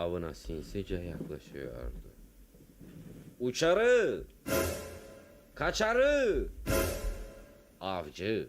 avına sinsice yaklaşıyordu. Uçarı! Kaçarı! Avcı!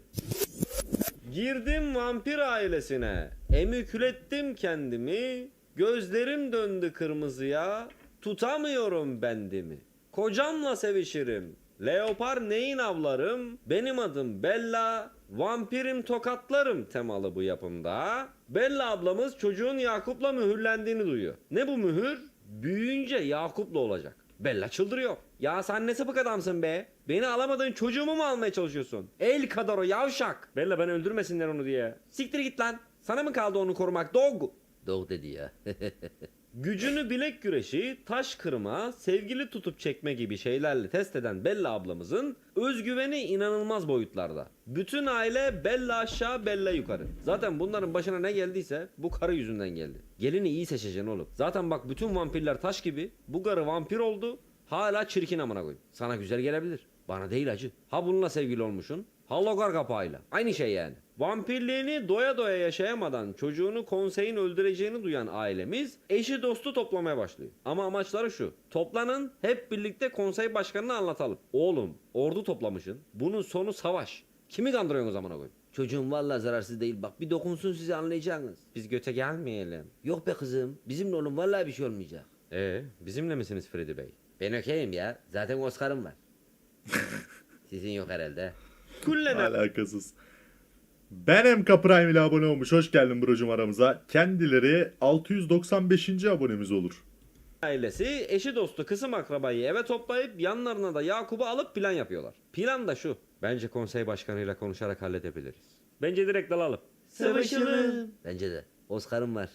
Girdim vampir ailesine. Emükülettim kendimi. Gözlerim döndü kırmızıya. Tutamıyorum bendimi. Kocamla sevişirim. Leopar neyin avlarım? Benim adım Bella. Vampirim tokatlarım temalı bu yapımda. Bella ablamız çocuğun Yakup'la mühürlendiğini duyuyor. Ne bu mühür? Büyüyünce Yakup'la olacak. Bella çıldırıyor. Ya sen ne sapık adamsın be. Beni alamadığın çocuğumu mu almaya çalışıyorsun? El kadar o yavşak. Bella ben öldürmesinler onu diye. Siktir git lan. Sana mı kaldı onu korumak dog? Dog dedi ya. Gücünü bilek güreşi, taş kırma, sevgili tutup çekme gibi şeylerle test eden Bella ablamızın özgüveni inanılmaz boyutlarda. Bütün aile Bella aşağı Bella yukarı. Zaten bunların başına ne geldiyse bu karı yüzünden geldi. Gelini iyi seçeceksin oğlum. Zaten bak bütün vampirler taş gibi. Bu karı vampir oldu. Hala çirkin amına koyayım. Sana güzel gelebilir. Bana değil acı. Ha bununla sevgili olmuşsun. Ha logar kapağıyla. Aynı şey yani. Vampirliğini doya doya yaşayamadan çocuğunu konseyin öldüreceğini duyan ailemiz eşi dostu toplamaya başlıyor. Ama amaçları şu. Toplanın hep birlikte konsey başkanına anlatalım. Oğlum ordu toplamışsın. Bunun sonu savaş. Kimi kandırıyorsun o zamana koyayım? Çocuğum vallahi zararsız değil bak bir dokunsun size anlayacaksınız. Biz göte gelmeyelim. Yok be kızım bizimle oğlum vallahi bir şey olmayacak. Ee bizimle misiniz Freddy Bey? Ben okeyim ya zaten Oscar'ım var. Sizin yok herhalde. Kullen Alakasız. Ben MK Prime ile abone olmuş. Hoş geldin brocum aramıza. Kendileri 695. abonemiz olur. ailesi eşi dostu kısım akrabayı eve toplayıp yanlarına da Yakup'u alıp plan yapıyorlar. Plan da şu. Bence konsey başkanıyla konuşarak halledebiliriz. Bence direkt dalalım. Savaşalım. Bence de. Oscar'ım var.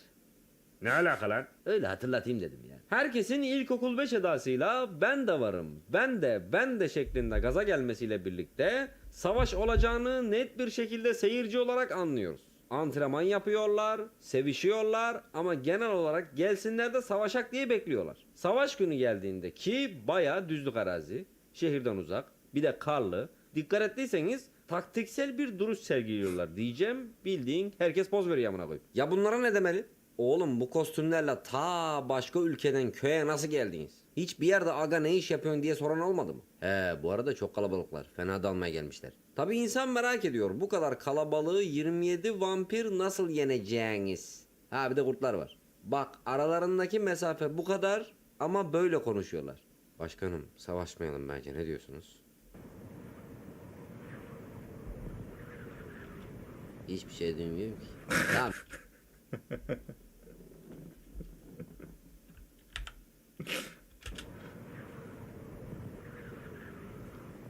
Ne alaka lan? Öyle hatırlatayım dedim ya. Herkesin ilkokul 5 edasıyla ben de varım, ben de, ben de şeklinde gaza gelmesiyle birlikte savaş olacağını net bir şekilde seyirci olarak anlıyoruz. Antrenman yapıyorlar, sevişiyorlar ama genel olarak gelsinler de savaşak diye bekliyorlar. Savaş günü geldiğinde ki baya düzlük arazi, şehirden uzak, bir de karlı. Dikkat ettiyseniz taktiksel bir duruş sergiliyorlar diyeceğim. Bildiğin herkes poz veriyor amına koyayım. Ya bunlara ne demeli? Oğlum bu kostümlerle ta başka ülkeden köye nasıl geldiniz? Hiçbir yerde aga ne iş yapıyorsun diye soran olmadı mı? He bu arada çok kalabalıklar. Fena dalmaya gelmişler. Tabi insan merak ediyor. Bu kadar kalabalığı 27 vampir nasıl yeneceğiniz? Ha bir de kurtlar var. Bak aralarındaki mesafe bu kadar ama böyle konuşuyorlar. Başkanım savaşmayalım bence ne diyorsunuz? Hiçbir şey duymuyorum ki. tamam.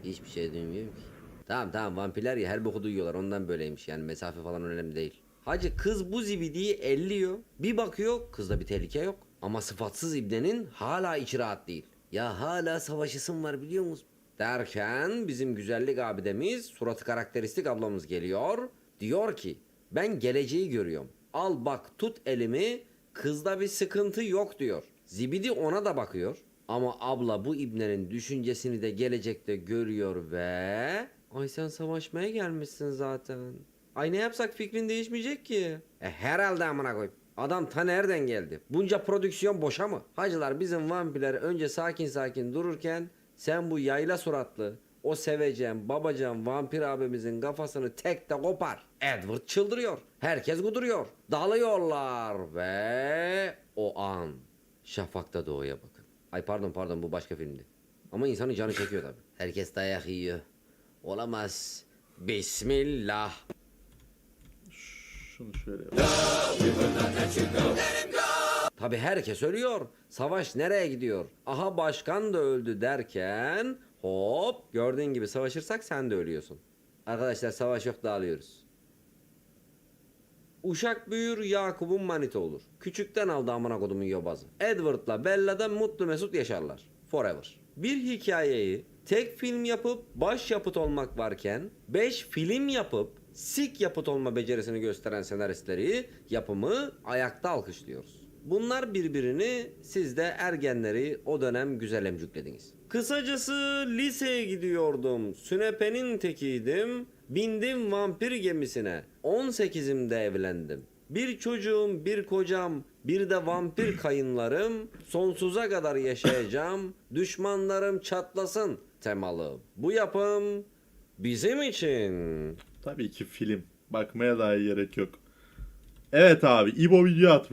Hiçbir şey duymuyorum ki. Tamam tamam vampirler ya her boku duyuyorlar ondan böyleymiş yani mesafe falan önemli değil. Hacı kız bu zibidiyi elliyor. Bir bakıyor kızda bir tehlike yok. Ama sıfatsız ibnenin hala içi rahat değil. Ya hala savaşısın var biliyor musun? Derken bizim güzellik abidemiz suratı karakteristik ablamız geliyor. Diyor ki ben geleceği görüyorum. Al bak tut elimi kızda bir sıkıntı yok diyor. Zibidi ona da bakıyor. Ama abla bu ibnenin düşüncesini de gelecekte görüyor ve... Ay sen savaşmaya gelmişsin zaten. Ay ne yapsak fikrin değişmeyecek ki. E herhalde amına koyayım. Adam ta nereden geldi? Bunca prodüksiyon boşa mı? Hacılar bizim vampirler önce sakin sakin dururken sen bu yayla suratlı o seveceğim babacan vampir abimizin kafasını tek de kopar. Edward çıldırıyor. Herkes kuduruyor. Dalıyorlar ve o an şafakta doğuya bakın. Ay pardon pardon bu başka filmdi. Ama insanın canı çekiyor tabi. Herkes dayak yiyor. Olamaz. Bismillah. Şunu şöyle yap. Tabi herkes ölüyor. Savaş nereye gidiyor? Aha başkan da öldü derken hop gördüğün gibi savaşırsak sen de ölüyorsun. Arkadaşlar savaş yok dağılıyoruz. Uşak büyür Yakup'un manita olur. Küçükten aldı amına kodumun yobazı. Edward'la Bella'da mutlu mesut yaşarlar. Forever. Bir hikayeyi tek film yapıp baş yapıt olmak varken 5 film yapıp sik yapıt olma becerisini gösteren senaristleri yapımı ayakta alkışlıyoruz. Bunlar birbirini siz de ergenleri o dönem güzel emcüklediniz. Kısacası liseye gidiyordum. Sünepe'nin tekiydim. Bindim vampir gemisine. 18'imde evlendim. Bir çocuğum, bir kocam, bir de vampir kayınlarım. Sonsuza kadar yaşayacağım. Düşmanlarım çatlasın temalı. Bu yapım bizim için. Tabii ki film. Bakmaya dahi gerek yok. Evet abi İbo video atmış.